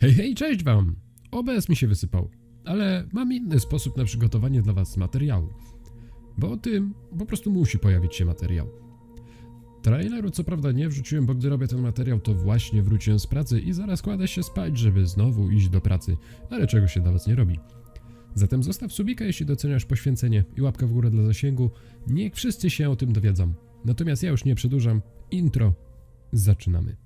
Hej, hej, cześć wam! OBS mi się wysypał, ale mam inny sposób na przygotowanie dla was materiału. Bo o tym po prostu musi pojawić się materiał. Traileru co prawda nie wrzuciłem, bo gdy robię ten materiał, to właśnie wróciłem z pracy i zaraz kładę się spać, żeby znowu iść do pracy, ale czego się dla was nie robi. Zatem zostaw subika, jeśli doceniasz poświęcenie i łapkę w górę dla zasięgu. Niech wszyscy się o tym dowiedzą. Natomiast ja już nie przedłużam. Intro. Zaczynamy.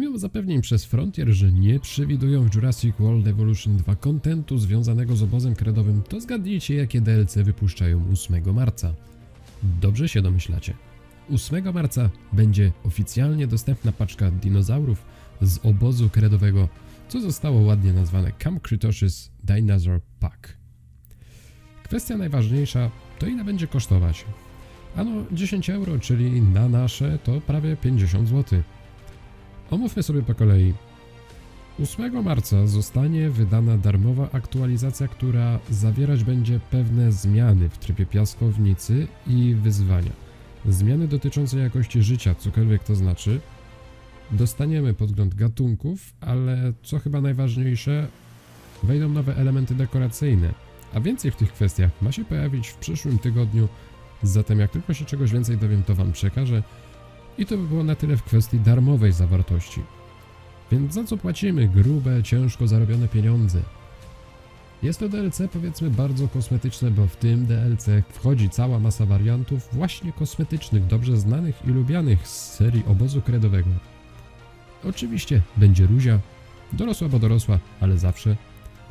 Pomimo zapewnień przez Frontier, że nie przewidują w Jurassic World Evolution 2 kontentu związanego z obozem kredowym, to zgadnijcie jakie DLC wypuszczają 8 marca. Dobrze się domyślacie. 8 marca będzie oficjalnie dostępna paczka dinozaurów z obozu kredowego, co zostało ładnie nazwane Camp Cretaceous Dinosaur Pack. Kwestia najważniejsza to ile będzie kosztować. Ano 10 euro, czyli na nasze to prawie 50 zł. Omówmy sobie po kolei. 8 marca zostanie wydana darmowa aktualizacja, która zawierać będzie pewne zmiany w trybie piaskownicy i wyzwania. Zmiany dotyczące jakości życia, cokolwiek to znaczy. Dostaniemy podgląd gatunków, ale co chyba najważniejsze, wejdą nowe elementy dekoracyjne. A więcej w tych kwestiach ma się pojawić w przyszłym tygodniu. Zatem jak tylko się czegoś więcej dowiem, to Wam przekażę. I to by było na tyle w kwestii darmowej zawartości. Więc za co płacimy grube, ciężko zarobione pieniądze? Jest to DLC powiedzmy bardzo kosmetyczne, bo w tym DLC wchodzi cała masa wariantów właśnie kosmetycznych, dobrze znanych i lubianych z serii obozu kredowego. Oczywiście będzie Ruzia, dorosła bo dorosła, ale zawsze.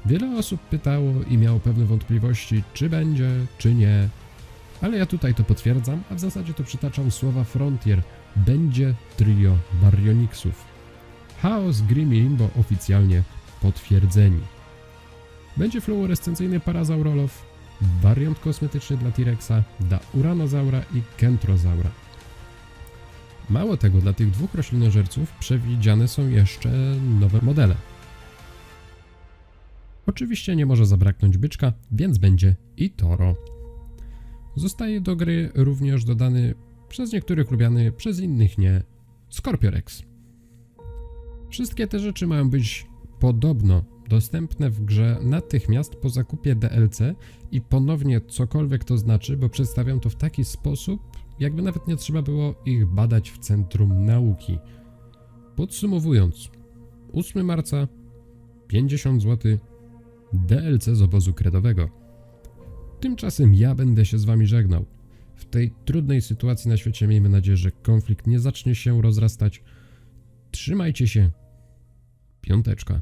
Wiele osób pytało i miało pewne wątpliwości, czy będzie, czy nie. Ale ja tutaj to potwierdzam, a w zasadzie to przytaczam słowa Frontier. Będzie trio Baryonyxów. Chaos Grim i Limbo oficjalnie potwierdzeni. Będzie fluorescencyjny parazaurolow, wariant kosmetyczny dla T-Rexa, dla Uranozaura i Kentrozaura. Mało tego, dla tych dwóch roślinożerców przewidziane są jeszcze nowe modele. Oczywiście nie może zabraknąć byczka, więc będzie i Toro. Zostaje do gry również dodany przez niektórych lubiany, przez innych nie Scorpiorex. Wszystkie te rzeczy mają być podobno dostępne w grze natychmiast po zakupie DLC i ponownie cokolwiek to znaczy, bo przedstawiam to w taki sposób, jakby nawet nie trzeba było ich badać w centrum nauki. Podsumowując, 8 marca 50 zł DLC z obozu kredowego. Tymczasem ja będę się z wami żegnał. W tej trudnej sytuacji na świecie miejmy nadzieję, że konflikt nie zacznie się rozrastać. Trzymajcie się. Piąteczka.